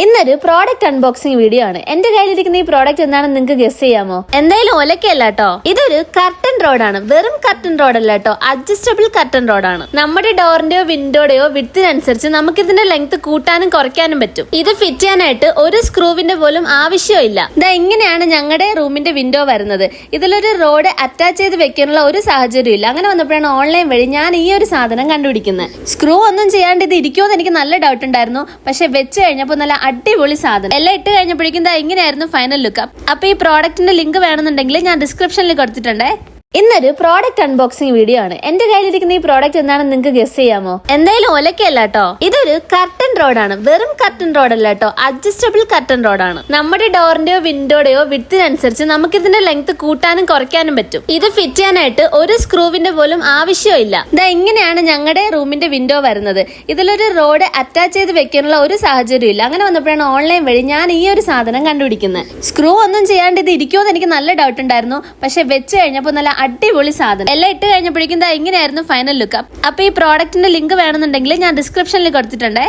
ഇന്നൊരു product unboxing video ആണ്. എന്റെ കയ്യിലിരിക്കുന്ന ഈ പ്രോഡക്റ്റ് എന്താണെന്ന് നിങ്ങൾക്ക് ഗസ് ചെയ്യാമോ? എന്തായാലും ഒലക്കല്ല കേട്ടോ. ഇതൊരു കർട്ടൻ ആണ്. വെറും കർട്ടൻ റോഡ് അല്ല കേട്ടോ. അഡ്ജസ്റ്റബിൾ കർട്ടൻ ആണ്. നമ്മുടെ ഡോറിന്റെയോ വിൻഡോയുടെയോ വിടുത്തിനനുസരിച്ച് നമുക്ക് ഇതിന്റെ ലെങ്ത് കൂട്ടാനും കുറയ്ക്കാനും പറ്റും. ഇത് ഫിറ്റ് ചെയ്യാനായിട്ട് ഒരു സ്ക്രൂവിന്റെ പോലും ആവശ്യമില്ല ഇതാ ഇങ്ങനെയാണ് ഞങ്ങളുടെ റൂമിന്റെ വിൻഡോ വരുന്നത്. ഇതിലൊരു റോഡ് അറ്റാച്ച് ചെയ്ത് വെക്കാനുള്ള ഒരു സാഹചര്യം ഇല്ല. അങ്ങനെ വന്നപ്പോഴാണ് ഓൺലൈൻ വഴി ഞാൻ ഈ ഒരു സാധനം കണ്ടുപിടിക്കുന്നത്. സ്ക്രൂ ഒന്നും ചെയ്യാണ്ട് ഇത് ഇരിക്കുമോ എന്ന് എനിക്ക് നല്ല ഡൗട്ട് ഉണ്ടായിരുന്നു. പക്ഷെ വെച്ച് കഴിഞ്ഞപ്പോൾ നല്ല അടിപൊളി സാധനം. എല്ലാം ഇട്ട് കഴിഞ്ഞപ്പോഴേക്കും ദാ ഇങ്ങനെയായിരുന്നു ഫൈനൽ ലുക്ക് അപ്പൊ ഈ പ്രോഡക്റ്റിന്റെ ലിങ്ക് വേണമെന്നുണ്ടെങ്കിൽ ഞാൻ ഡിസ്ക്രിപ്ഷനിൽ കൊടുത്തിട്ടുണ്ടേ. ഇന്നൊരു പ്രോഡക്റ്റ് അൺബോക്സിംഗ് വീഡിയോ ആണ്. എന്റെ കയ്യിലിരിക്കുന്ന ഈ പ്രോഡക്റ്റ് എന്താണെന്ന് നിങ്ങൾക്ക് ഗസ് ചെയ്യാമോ? എന്തായാലും ഒലക്കല്ല കേട്ടോ. ഇതൊരു കർട്ടൻ ആണ്. വെറും കർട്ടൻ റോഡ് അല്ല കേട്ടോ. അഡ്ജസ്റ്റബിൾ കർട്ടൻ ആണ്. നമ്മുടെ ഡോറിന്റെയോ വിൻഡോയുടെയോ വിഡ്ത്തിനനുസരിച്ച് നമുക്ക് ഇതിന്റെ ലെങ്ത് കൂട്ടാനും കുറയ്ക്കാനും പറ്റും. ഇത് ഫിറ്റ് ചെയ്യാനായിട്ട് ഒരു സ്ക്രൂവിന്റെ പോലും ആവശ്യമില്ല. ഇതാ ഇങ്ങനെയാണ് ഞങ്ങളുടെ റൂമിന്റെ വിൻഡോ വരുന്നത്. ഇതിലൊരു റോഡ് അറ്റാച്ച് ചെയ്ത് വെക്കാനുള്ള ഒരു സാഹചര്യം ഇല്ല. അങ്ങനെ വന്നപ്പോഴാണ് ഓൺലൈൻ വഴി ഞാൻ ഈ ഒരു സാധനം കണ്ടുപിടിക്കുന്നത്. സ്ക്രൂ ഒന്നും ചെയ്യാണ്ട് ഇത് ഇരിക്കുമോ എന്ന് എനിക്ക് നല്ല ഡൗട്ട് ഉണ്ടായിരുന്നു. പക്ഷെ വെച്ച് കഴിഞ്ഞപ്പോൾ നല്ല അടിപൊളി സാധനം. എല്ലാം ഇട്ട് കഴിഞ്ഞപ്പോഴേക്കും ഇതാ ഇങ്ങനെയായിരുന്നു ഫൈനൽ ലുക്ക് അപ്പൊ ഈ പ്രോഡക്റ്റിന്റെ ലിങ്ക് വേണമെന്നുണ്ടെങ്കിൽ ഞാൻ ഡിസ്ക്രിപ്ഷനിൽ കൊടുത്തിട്ടുണ്ടേ.